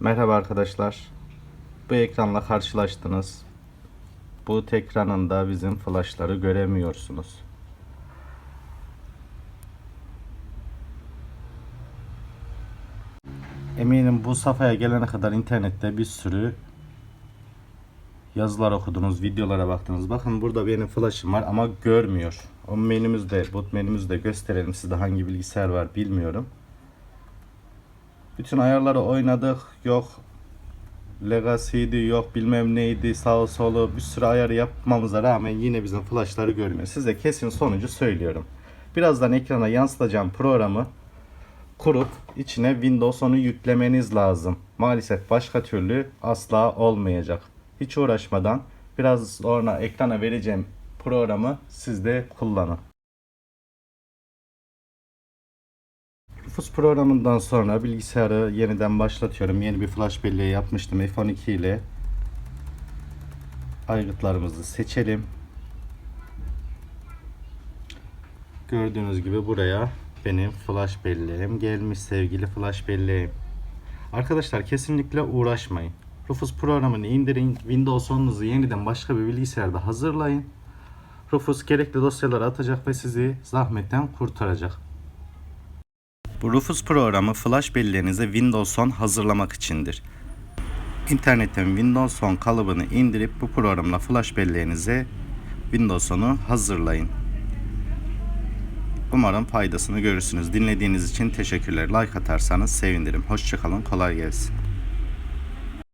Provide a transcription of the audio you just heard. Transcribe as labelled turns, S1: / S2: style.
S1: Merhaba arkadaşlar. Bu ekranla karşılaştınız. Bu ekranında bizim flashları göremiyorsunuz. Eminim bu safhaya gelene kadar internette bir sürü yazılar okudunuz, videolara baktınız. Bakın burada benim flash'ım var ama görmüyor. O menümüzde, boot menümüzde gösterelim sizde hangi bilgisayar var bilmiyorum. Bütün ayarları oynadık. Yok Legacy'di yok bilmem neydi sağ solu bir sürü ayarı yapmamıza rağmen yine bizim flashları görmüyor. Size kesin sonucu söylüyorum. Birazdan ekrana yansıtacağım programı kurup içine Windows 10'u yüklemeniz lazım. Maalesef başka türlü asla olmayacak. Hiç uğraşmadan biraz sonra ekrana vereceğim programı siz de kullanın. Rufus programından sonra bilgisayarı yeniden başlatıyorum. Yeni bir flash belleği yapmıştım F12 ile. Aygıtlarımızı seçelim. Gördüğünüz gibi buraya benim flash belleğim gelmiş sevgili flash belleğim. Arkadaşlar kesinlikle uğraşmayın. Rufus programını indirin. Windows 10'unuzu yeniden başka bir bilgisayarda hazırlayın. Rufus gerekli dosyaları atacak ve sizi zahmetten kurtaracak. Bu Rufus programı flash belleğinize Windows 10 hazırlamak içindir. İnternetten Windows 10 kalıbını indirip bu programla flash belleğinize Windows 10'u hazırlayın. Umarım faydasını görürsünüz. Dinlediğiniz için teşekkürler. Like atarsanız sevinirim. Hoşçakalın. Kolay gelsin.